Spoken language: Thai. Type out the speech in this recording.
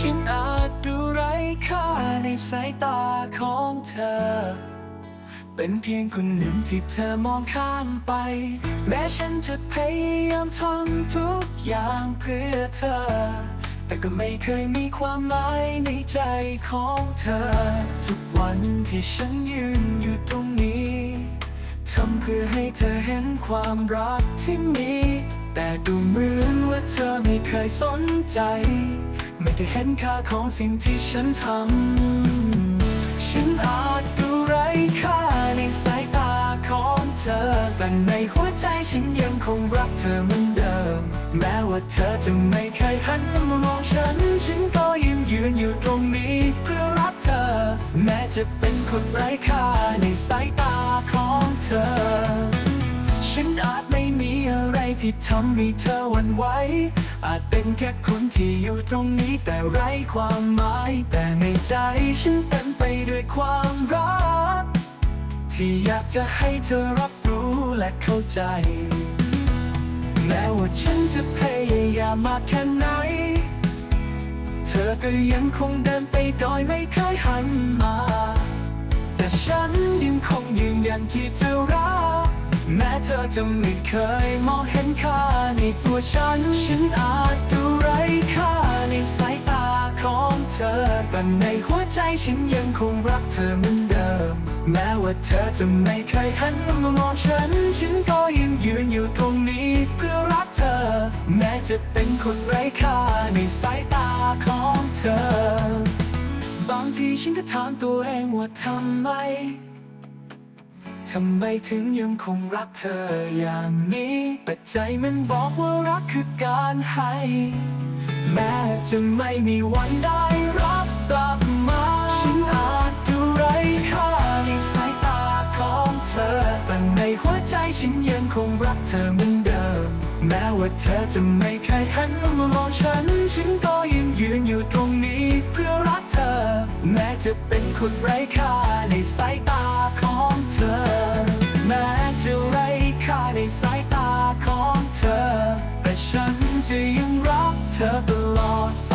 ฉันอาจดูไร้ค่าในสายตาของเธอ เป็นเพียงคนหนึ่งที่เธอมองข้ามไป แม้ฉันจะพยายามทำทุกอย่างเพื่อเธอ แต่ก็ไม่เคยมีความหมายในใจของเธอ ทุกวันที่ฉันยืนอยู่ตรงนี้ทำเพื่อให้เธอเห็นความรักที่มี แต่ดูเหมือนว่าเธอไม่เคยสนใจ ไม่ได้เห็นค่าของสิ่งที่ฉันทำ ฉันอาจดูไร้ค่าในสายตาของเธอ แต่ในหัวใจฉันยังคงรักเธอเหมือนเดิม แม้ว่าเธอจะไม่เคยหันมามองฉัน ฉันก็ยังยืนอยู่ตรงนี้เพื่อรักเธอ แม้จะเป็นคนไร้ค่าในสายตา ที่ทำให้เธอหวันไหว อาจเป็นแค่คนที่อยู่ตรงนี้แต่ไร้ความหมาย แต่ในใจฉันเต็มไปด้วยความรัก ที่อยากจะให้เธอรับรู้และเข้าใจ แม้ว่าฉันจะพยายามมากแค่ไหน เธอก็ยังคงเดินไปโดยไม่เคยหันมา แต่ฉันยังคงยืนยันที่จะรัก แม้เธอจะไม่เคยมองเห็นค่าในตัวฉัน ฉันอาจดูไร้ค่าในสายตาของเธอ แต่ในหัวใจฉันยังคงรักเธอเหมือนเดิม แม้ว่าเธอจะไม่เคยหันมามองฉัน ฉันก็ยังยืนอยู่ตรงนี้เพื่อรักเธอ แม้จะเป็นคนไร้ค่าในสายตาของเธอ บางทีฉันก็ถามตัวเองว่าทำไม ทำไมถึงยังคงรักเธออย่างนี้แต่ใจมันบอกว่ารักคือการให้ แม้จะไม่มีวันได้รับกลับมา ฉันอาจดูไร้ค่าในสายตาของเธอ แต่ในหัวใจฉันยังคงรักเธอเหมือนเดิม แม้ว่าเธอจะไม่เคยหันมามองฉัน ฉันก็ยังยืนอยู่ตรงนี้เพื่อรัก แม้จะเป็นคนไร้ค่าในสายตาของเธอ แม้จะไร้ค่าในสายตาของเธอ แต่ฉันจะยังรักเธอตลอด